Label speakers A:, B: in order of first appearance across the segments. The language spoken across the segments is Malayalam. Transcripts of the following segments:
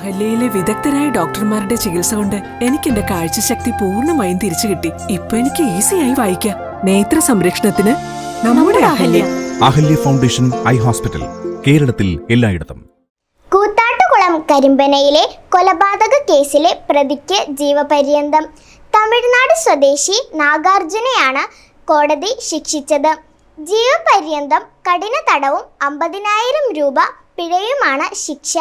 A: അഹല്യയിലെ വിദഗ്ധരായ ഡോക്ടർമാരുടെ ചികിത്സ കൊണ്ട് എനിക്ക് എന്റെ കാഴ്ചശക്തി പൂർണമായും തിരിച്ചു കിട്ടി. ഇപ്പൊ എനിക്ക് ഈസിയായി വായിക്കാം. നേത്ര സംരക്ഷണത്തിന് നമ്മുടെ Ahalya.
B: Ahalya foundation eye hospital കേരളത്തിൽ എല്ലായിടത്തും.
C: കൂത്താട്ടുകുളം കരിമ്പനയിലെ കൊലപാതക കേസിലെ പ്രതിക്ക് ജീവപര്യന്തം. തമിഴ്നാട് സ്വദേശി നാഗാർജുനെയാണ് കോടതി ശിക്ഷിച്ചത്. ജീവപര്യന്തം കഠിന തടവും അമ്പതിനായിരം രൂപ പിഴയുമാണ് ശിക്ഷ.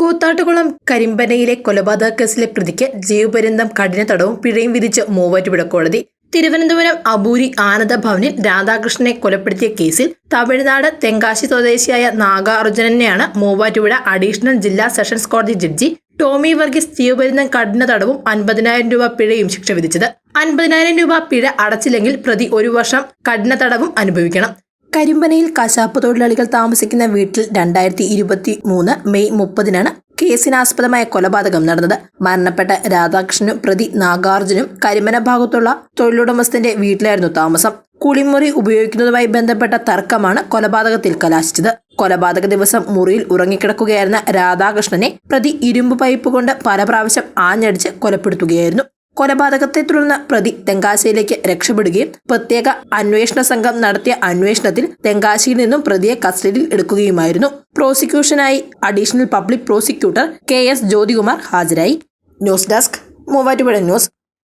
D: കൂത്താട്ടുകുളം കരിമ്പനയിലെ കൊലപാതക കേസിലെ പ്രതിക്ക് ജീവപര്യന്തം കഠിന തടവും പിഴയും വിധിച്ച് മൂവാറ്റുപുഴ കോടതി. തിരുവനന്തപുരം അബൂരി ആനന്ദ ഭവനിൽ രാധാകൃഷ്ണനെ കൊലപ്പെടുത്തിയ കേസിൽ തമിഴ്നാട് തെങ്കാശി സ്വദേശിയായ നാഗാർജുനനെയാണ് മൂവാറ്റുപുഴ അഡീഷണൽ ജില്ലാ സെഷൻസ് കോടതി ജഡ്ജി ടോമി വർഗീസ് ജീവപര്യന്തം കഠിന തടവും അൻപതിനായിരം രൂപ പിഴയും ശിക്ഷ വിധിച്ചത്. അൻപതിനായിരം രൂപ പിഴ അടച്ചില്ലെങ്കിൽ പ്രതി ഒരു വർഷം കഠിന തടവും അനുഭവിക്കണം. കരിമ്പനയിൽ കശാപ്പ് തൊഴിലാളികൾ താമസിക്കുന്ന വീട്ടിൽ രണ്ടായിരത്തി ഇരുപത്തി മൂന്ന് മെയ് മുപ്പതിനാണ് കേസിനാസ്പദമായ കൊലപാതകം നടന്നത്. മരണപ്പെട്ട രാധാകൃഷ്ണനും പ്രതി നാഗാർജുനും കരിമന ഭാഗത്തുള്ള തൊഴിലുടമസ്ഥന്റെ വീട്ടിലായിരുന്നു താമസം. കുളിമുറി ഉപയോഗിക്കുന്നതുമായി ബന്ധപ്പെട്ട തർക്കമാണ് കൊലപാതകത്തിൽ കലാശിച്ചത്. കൊലപാതക ദിവസം മുറിയിൽ ഉറങ്ങിക്കിടക്കുകയായിരുന്ന രാധാകൃഷ്ണനെ പ്രതി ഇരുമ്പ് പൈപ്പ് കൊണ്ട് പല പ്രാവശ്യം ആഞ്ഞടിച്ച് കൊലപ്പെടുത്തുകയായിരുന്നു. കൊലപാതകത്തെ തുടർന്ന് പ്രതി തെങ്കാശയിലേക്ക് രക്ഷപ്പെടുകയും പ്രത്യേക അന്വേഷണ സംഘം നടത്തിയ അന്വേഷണത്തിൽ തെങ്കാശിയിൽ നിന്നും പ്രതിയെ കസ്റ്റഡിയിൽ എടുക്കുകയുമായിരുന്നു. പ്രോസിക്യൂഷനായി additional public prosecutor K S Jyothikumar ഹാജരായി. News desk Muvattupuzha news.